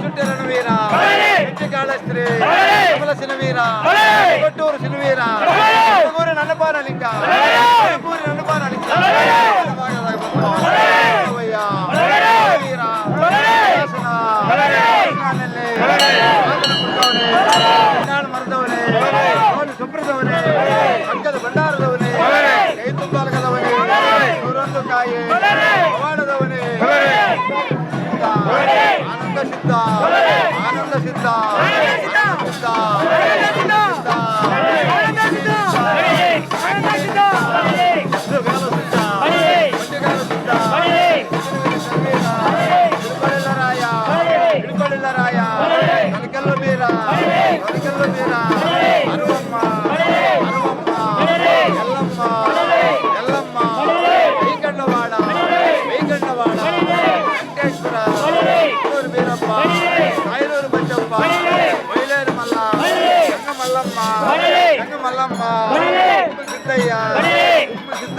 ಸುಟ್ಟಿರಣ ವೀರ ಹೆಚ್ಚು ಕಾಳಸ್ತ್ರಿ ಕಮಲಸಿನ ವೀರ ಕೊಟ್ಟೂರು ಸಿನುವೀರ ಊರು ನನ್ನ ಪಾರಲಿಂಗ ಊರು ನನ್ನ ಪಾರಲಿಂಗ ವೀರ ಶಾಸನ, ಶಾಸನದಲ್ಲಿ ಆತನ ಕುಂತವನೇ, ಕಲ್ಯಾಣ ಮರದವನೇ ಅವನು ಸುಪ್ರದವನೇ ಅಕ್ಕದ ಭಂಡಾರದವನೇ ಕೈ ತುಂಬಾಲಕದವನೇ ನೂರೊಂದು ಕಾಯಿ సిద్ధ. ఆనంద సిద్ధ. రాయ మీరా మీరా காயலூர் பச்சப்பா மயிலேறு மல்லா எங்க மல்லம்மா மல்லம்மா சித்தையா சித்த